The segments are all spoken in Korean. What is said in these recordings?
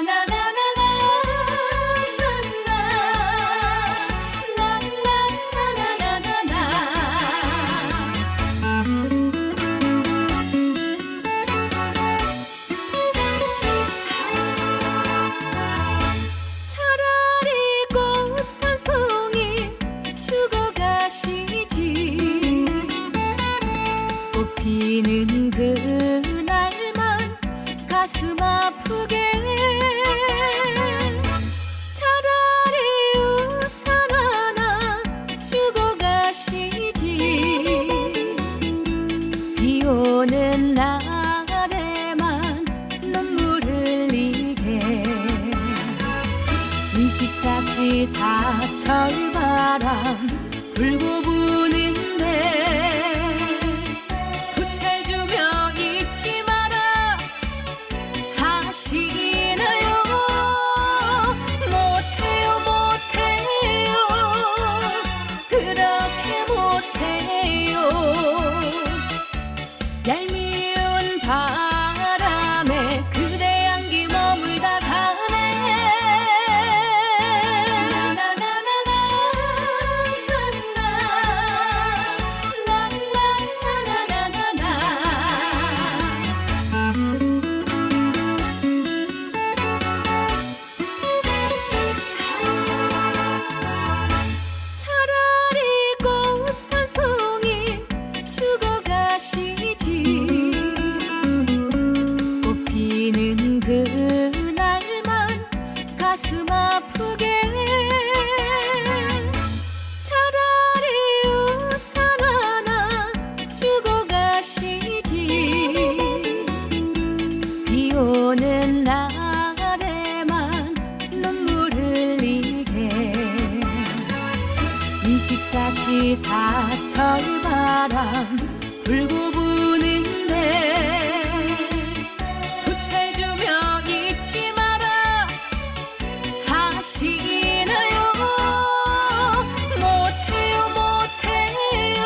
그 차라리 꽃 한 송이 주고 가시지 꽃 피는 그날만 가슴 아프게 24시 사철바람 불고 부는 오는 날에만 눈물 흘리게. 24시 사철 바람 불고 부는데 구체주면 잊지 마라. 하시나요? 못해요 못해요.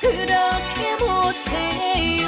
그렇게 못해요.